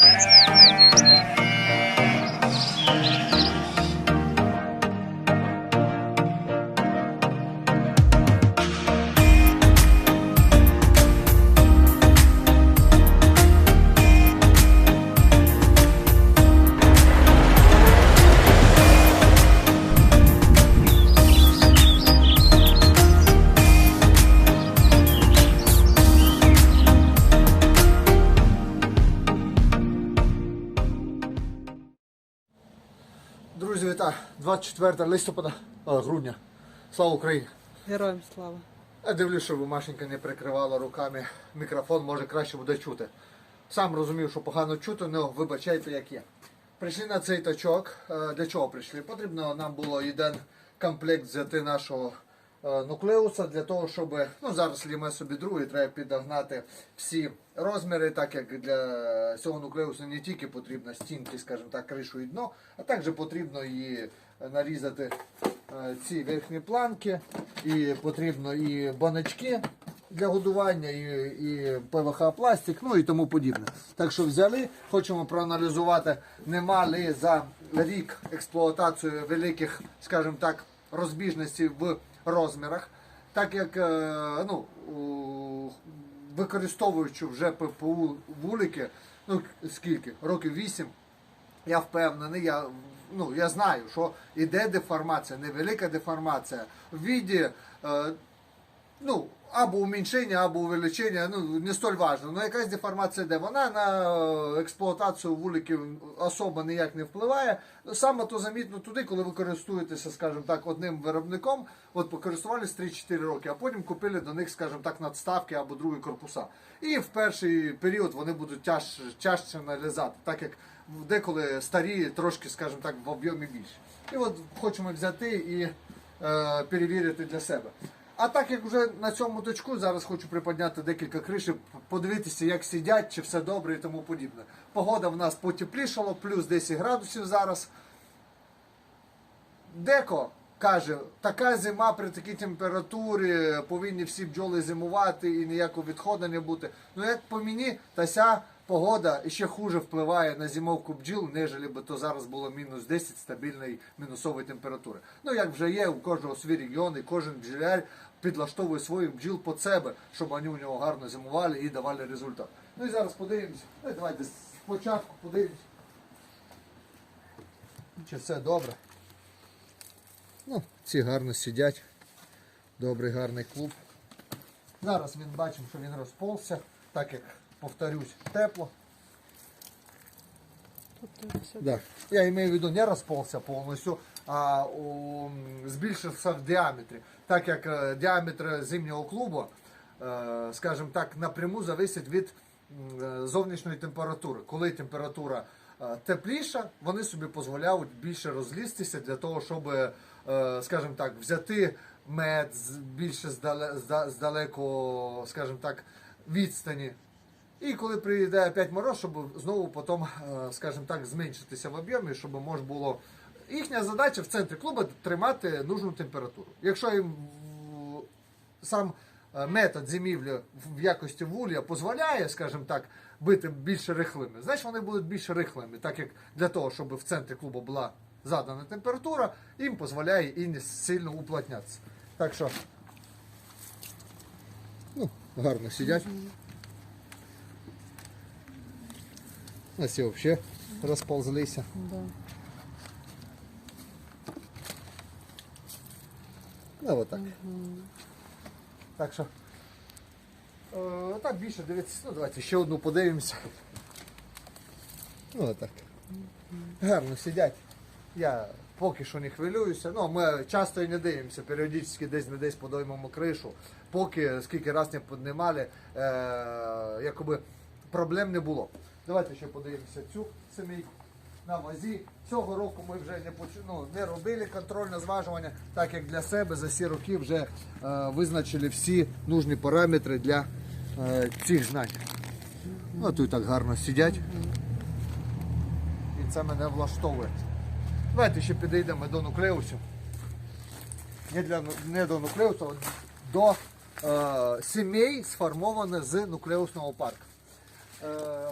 Друзі, 24 листопада, а, грудня. Слава Україні! Героям слава. Я дивлюсь, що Машенька не прикривала руками мікрофон, може краще буде чути. Сам розумів, що погано чути, але вибачайте, як є. Прийшли на цей тачок. Е, Для чого прийшли? Потрібно нам було один комплект взяти нашого е, нуклеуса для того, щоб ну зараз ліме собі другий, треба підогнати всі розміри, так як для цього нуклеусу не тільки потрібно стінки, скажімо так, кришу і дно, а також потрібно і нарізати е, ці верхні планки, і потрібно і баночки для годування, і, і ПВХ пластик, ну і тому подібне. Так що взяли, хочемо проаналізувати, нема ли за рік експлуатації великих, скажімо так, розбіжностей в розмірах. Так як е, ну, використовуючи вже ППУ вулики, ну скільки? Років 8, я впевнений, я, ну, я знаю, що іде деформація, невелика деформація. В віді е, ну, або уменьшення, або увеличення, ну, не столь важливо. Ну, якась деформація йде. Вона на е, експлуатацію вуликів особо ніяк не впливає. Саме то замітно туди, коли ви користуєтеся, скажімо так, одним виробником, от покористувалися 3-4 роки, а потім купили до них, скажімо так, надставки або другі корпуса. І в перший період вони будуть тяж, тяжче налізати, так як деколи старі трошки, скажімо так, в об'ємі більше. І от хочемо взяти і е, перевірити для себе. А так як вже на цьому точку, зараз хочу приподняти декілька кришів, подивитися, як сидять, чи все добре і тому подібне. Погода в нас потеплішала, плюс 10 градусів зараз. Деко каже, така зима при такій температурі, повинні всі бджоли зимувати і ніякого відходу не бути. Ну як по мені, та ся погода ще хуже впливає на зимовку бджіл, нежели би то зараз було мінус 10 стабільної мінусової температури. Ну як вже є, у кожного свій регіон і кожен бджоляр підлаштовує своїх бджіл під себе, щоб вони у нього гарно зимували і давали результат. Ну і зараз подивимося. Ну, давайте спочатку подивимося. Чи все добре. Ну, ці гарно сидять. Добрий гарний клуб. Зараз він бачимо, що він розползся, так як, повторюсь, тепло. Да. Я имею в виду не розползся повністю, а у, збільшився в діаметрі. Так як е, діаметр зимнього клубу, е, скажімо так, напряму зависить від е, зовнішньої температури. Коли температура тепліша, вони собі дозволяють більше розлізтися для того, щоб, е, скажімо так, взяти мед з- більше здале- зда- здалеку, скажімо так, відстані. І коли прийде опять мороз, щоб знову потім, е, скажімо так, зменшитися в об'ємі, щоб можна було. Їхня задача в центрі клубу тримати нужну температуру. Якщо їм сам е, метод зимівлі в якості вулля дозволяє, скажімо так, бити більш рихлими, значить вони будуть більш рихлими, так як для того, щоб в центрі клубу була задана температура, їм дозволяє і не сильно уплотнятися. Так що, ну, гарно сидять. А ці взагалі розползлися. Да. Ну, от так. Так що. Е, так більше дивіться. Ну, давайте ще одну подивимося. Ну, отак. Гарно сидять. Я поки що не хвилююся. Ну, ми часто і не дивимося, періодично десь не десь подоймемо кришу. Поки скільки раз не піднімали, е, якоби проблем не було. Давайте ще подивимося цю семейку на вазі. Цього року ми вже не ну, не робили контрольне зважування, так як для себе за всі роки вже е, визначили всі нужні параметри для е, цих знань. Ну, тут так гарно сидять. І це мене влаштовує. Давайте ще підійдемо до нуклеусів. Не, для, не до нуклеусу, а до е, сімей, сформованих з нуклеусного парку. Е,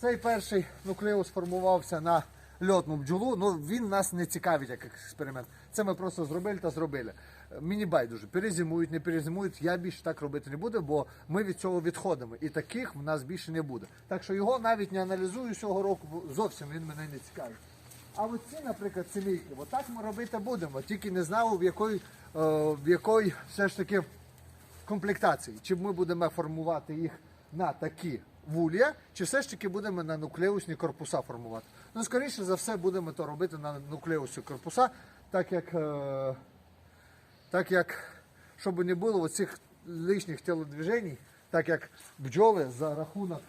Цей перший нуклеус формувався на льотну бджолу. Ну він нас не цікавить як експеримент. Це ми просто зробили та зробили. Мені байдуже, перезимують, не перезимують. Я більше так робити не буду, бо ми від цього відходимо. І таких в нас більше не буде. Так що його навіть не аналізую цього року, бо зовсім він мене не цікавить. А от ці, наприклад, семійки, отак ми робити будемо. Тільки не знаю, в якої, е, в якої все ж таки комплектації. Чи ми будемо формувати їх на такі вулія, чи все ж таки будемо на нуклеусні корпуса формувати. Ну, скоріше за все, будемо то робити на нуклеусні корпуса, так як, е, так як щоб не було оцих лишніх телодвіжень, так як бджоли за рахунок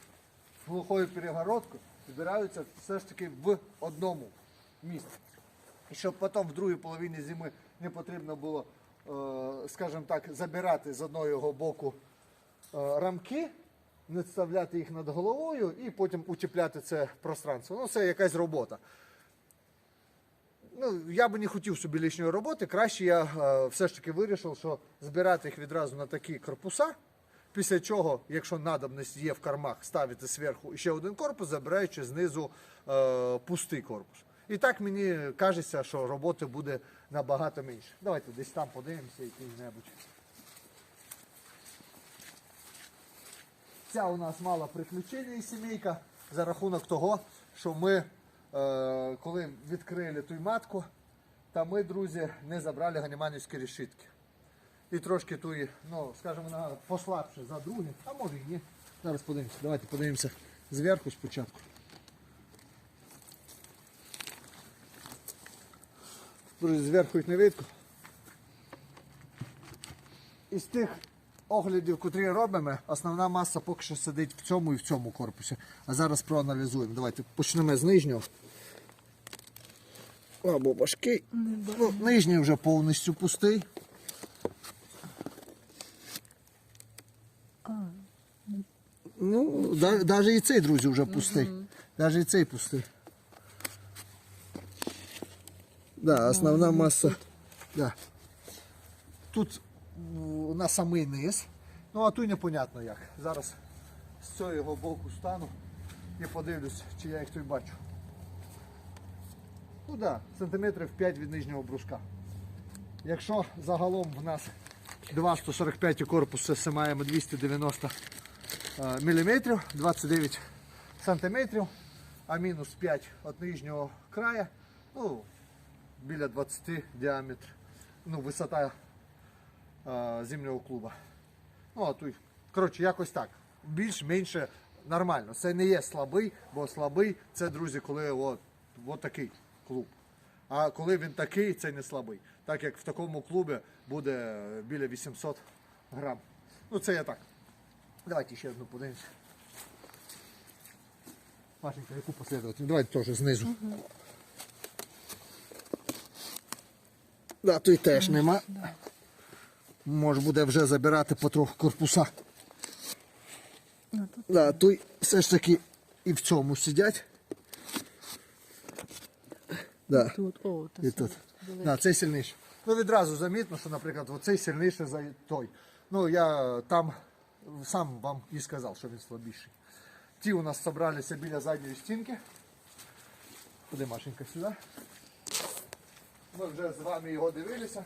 глухої перегородки збираються все ж таки в одному місці. І щоб потім в другій половині зими не потрібно було, е, скажімо так, забирати з одного боку е, рамки, не вставляти їх над головою і потім утепляти це пространство. Ну, це якась робота. Ну, я би не хотів собі лишньої роботи. Краще я е, все ж таки вирішив, що збирати їх відразу на такі корпуса. Після чого, якщо надобність є в кормах, ставити зверху ще один корпус, забираючи знизу е, пустий корпус. І так мені кажеться, що роботи буде набагато менше. Давайте десь там подивимося який-небудь. Ця у нас мала приключення і сімейка за рахунок того, що ми, е, коли відкрили ту матку, та ми, друзі, не забрали ганіманівські решітки. І трошки туї, ну, скажімо, вона послабше за другі, а може і ні. Зараз подивимося. Давайте подивимося зверху спочатку. Друзі, зверху їх не видко. Із тих оглядів, котрі робимо, основна маса поки що сидить в цьому і в цьому корпусі. А зараз проаналізуємо. Давайте почнемо з нижнього. Або важкий. Ну, нижній вже повністю пустий. Ну, навіть і цей, друзі, вже пустий. Навіть і цей пустий. Да, основна маса. Да. Тут на самий низ. Ну а тут непонятно як. Зараз з цього боку стану і подивлюсь, чи я їх тут бачу. Ну да, сантиметрів 5 від нижнього бруска. Якщо загалом в нас 2,145 корпус, це маємо 290 мм, 29 сантиметрів, а мінус 5 від нижнього краю, ну, біля 20 діаметр, ну, висота зимнього клуба. Ну, а тут, коротше, якось так. Більш-менше нормально. Це не є слабий, бо слабий це, друзі, коли от, от такий клуб. А коли він такий, це не слабий. Так як в такому клубі буде біля 800 грам. Ну, це я так. Давайте ще одну подивимося. Машенька, яку послідовательність? Давайте теж знизу. Да, тут теж нема. Може буде вже забирати потроху корпуса. Да, тут все ж таки і в цьому сидять. Да. Тут, о, та І тут. Да, цей сильніший. Ну відразу замітно, що, наприклад, оцей сильніший за той. Ну я там сам вам і сказав, що він слабіший. Ті у нас зібралися біля задньої стінки. Куди Машенька сюди? Ми вже з вами його дивилися.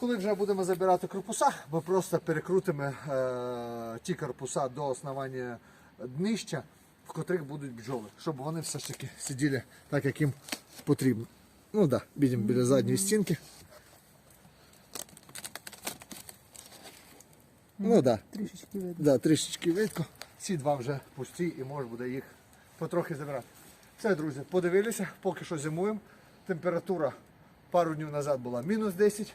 Коли вже будемо забирати корпуса, ми просто перекрутимо е, ті корпуса до основання днища, в котрих будуть бджоли, щоб вони все ж таки сиділи так, як їм потрібно. Ну так, да, бідемо біля задньої стінки. Ну так. Да. трішечки видно. Да, трішечки видко. Ці два вже пусті і можна буде їх потрохи забирати. Все, друзі, подивилися, поки що зимуємо. Температура пару днів назад була мінус 10.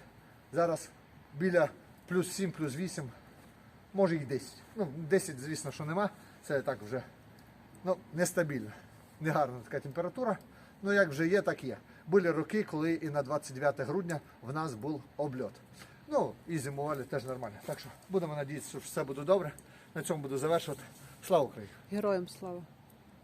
Зараз біля плюс 7, плюс 8, може і 10. Ну, 10, звісно, що нема. Це так вже ну, нестабільно. Негарна така температура. Ну як вже є, так є. Були роки, коли і на 29 грудня в нас був обльот. Ну і зимували теж нормально. Так що будемо надіятися, що все буде добре. На цьому буду завершувати. Слава Україні! Героям слава.